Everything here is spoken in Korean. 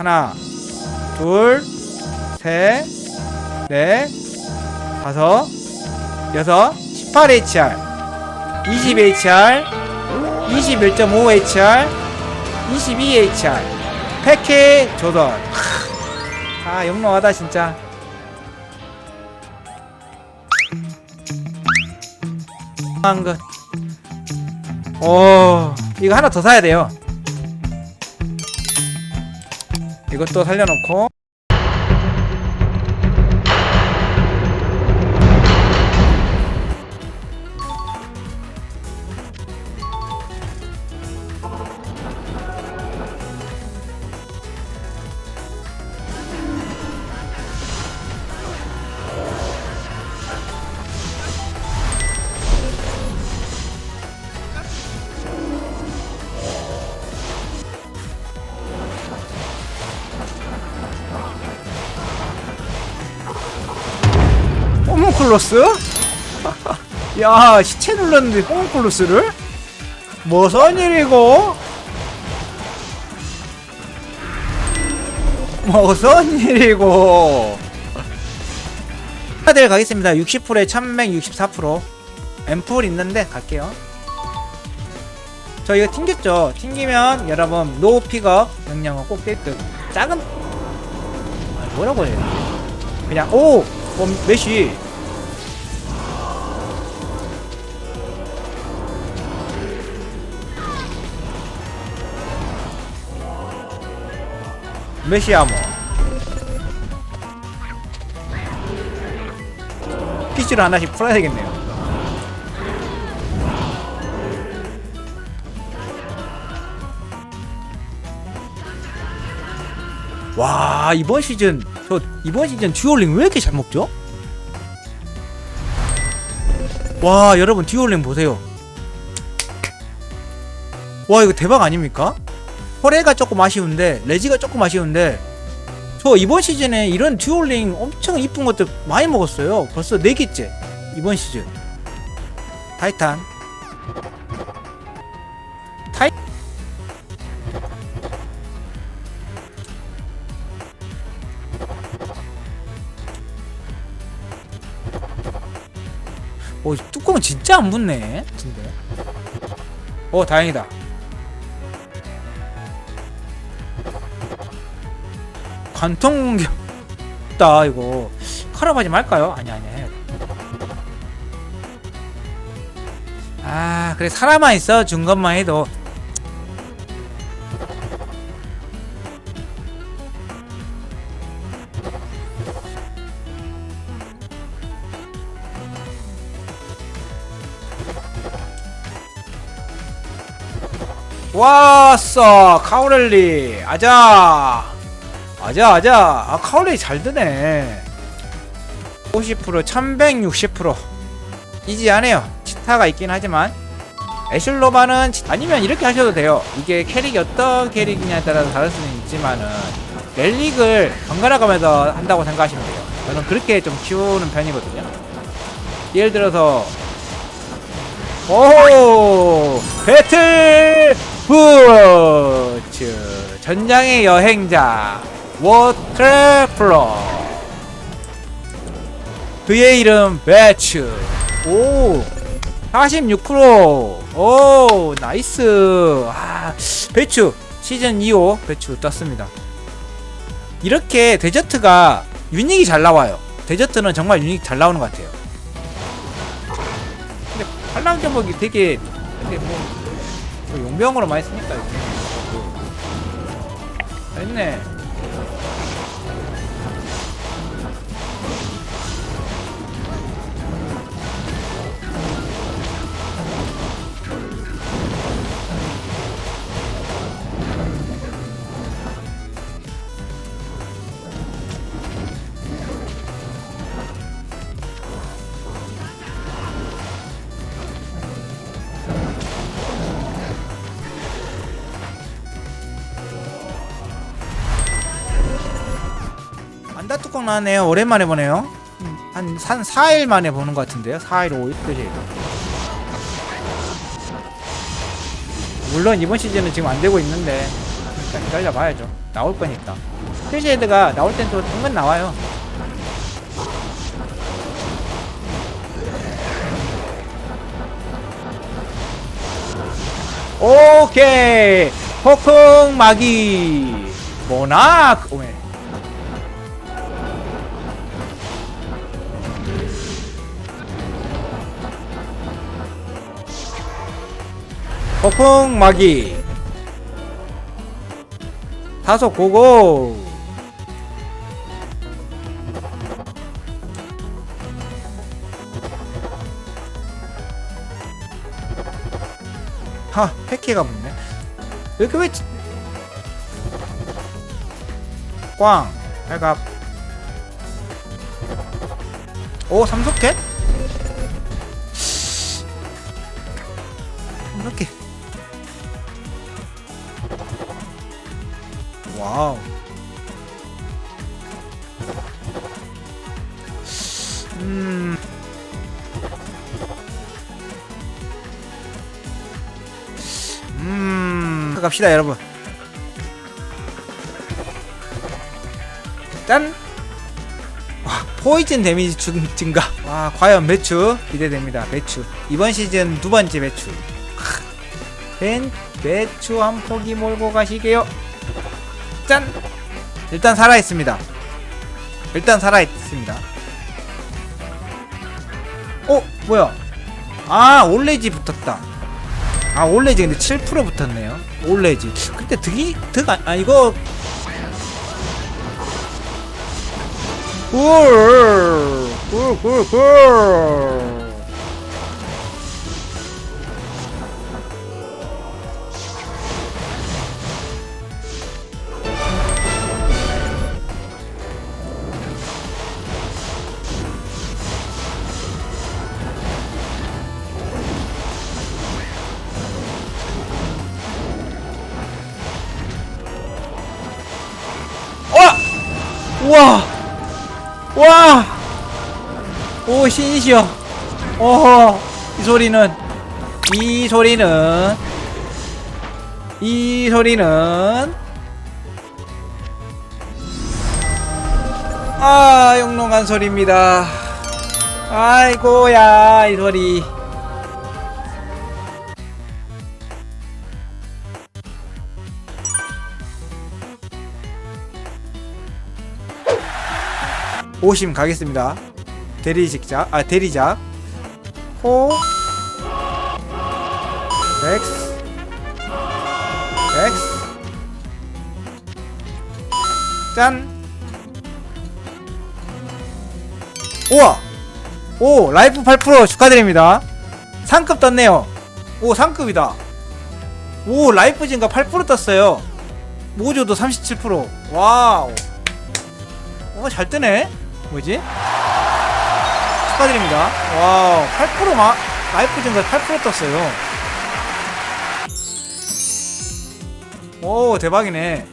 하나, 둘, 셋, 넷, 다섯, 여섯, 18HR, 20HR, 21.5HR, 22HR, 패케 조던. 아, 영롱하다, 진짜. 한 것. 오, 이거 하나 더 사야 돼요. 이것도 살려놓고. 호문클로스? 야 시체 눌렀는데 호문클로스를? 무슨 일이고? 무슨 일이고? 카드 가겠습니다 60%에 1164% 앰플 있는데 갈게요 저 이거 튕겼죠? 튕기면 여러분 노 픽업 명령어 꼭 깰듯 작은 아, 뭐라고 해요 그냥 오! 어, 메시 메시아모 피치를 하나씩 풀어야 되겠네요 와 이번 시즌 저 이번 시즌 듀얼링 왜 이렇게 잘 먹죠? 와 여러분 듀얼링 보세요 와 이거 대박 아닙니까? 호레가 조금 아쉬운데 레지가 조금 아쉬운데 저 이번 시즌에 이런 듀얼링 엄청 이쁜 것들 많이 먹었어요. 벌써 4개째 이번 시즌. 타이탄. 타이 오 뚜껑 진짜 안 붙네 근데. 오 다행이다 관통 공격 다 이거. 카라바지 말까요? 아니 아니. 아 그래 사람만 있어. 준 것만 해도. 왔어 카오렐리. 아자 아자 아자. 아 카오렐리 잘 드네. 50% 1160% 이지하네요. 치타가 있긴 하지만. 애슐로바는 치- 아니면 이렇게 하셔도 돼요. 이게 캐릭이 어떤 캐릭이냐에 따라서 다를 수는 있지만은 렐릭을 번갈아 가면서 한다고 생각하시면 돼요. 저는 그렇게 좀 키우는 편이거든요. 예를 들어서 오 배틀 부츠! 전장의 여행자 워터플로 그의 이름 배츠. 오 46%오 나이스. 아 배추. 시즌 2호 배추 떴습니다. 이렇게 데저트가 유닉이 잘 나와요. 데저트는 정말 유닉 잘 나오는 것 같아요. 근데 팔랑저먹이 되게 근데 뭐, 뭐 용병으로 많이 쓰니까. 됐네 안다 뚜껑 나왔네요. 오랜만에 보네요. 한, 한 4일 만에 보는 것 같은데요. 4일, 5일, 그지? 물론 이번 시즌은 지금 안 되고 있는데 일단 기다려 봐야죠. 나올 거니까. 필시헤드가 나올 땐또 은근 나와요. 오케이 폭풍 마기 모나크 오메 폭풍 마기. 다소 고고. 하 패키가 붙네. 이렇게 왜 지- 꽝. 발갑 오 삼속켓 이렇게 와우 음 음, 갑시다, 여러분. 짠! 와, 포이즌 데미지 증, 증가. 와, 과연 매추? 기대됩니다, 매추. 이번 시즌 두 번째 매추. 크. 벤, 매추 한 포기 몰고 가시게요. 짠! 일단 살아있습니다. 일단 살아있습니다. 어, 뭐야? 아, 올레지 붙었다. 아 올레지 근데 7% 붙었네요 올레지 근데 득이 득 아, 아 이거 굴굴굴굴 우와! 와! 오, 신이시여. 오호. 이 소리는, 이 소리는, 이 소리는, 아, 영롱한 소리입니다. 아이고야, 이 소리. 오심 가겠습니다. 대리직자, 아 대리작. 호. 엑스. 엑스. 짠. 우와. 오 라이프 8% 축하드립니다. 상급 떴네요. 오 상급이다. 오 라이프 증가 8% 떴어요. 모조도 37%. 와우. 어, 잘 뜨네? 뭐지? 축하드립니다. 와우, 8% 마, 라이프 증가 8% 떴어요. 오, 대박이네.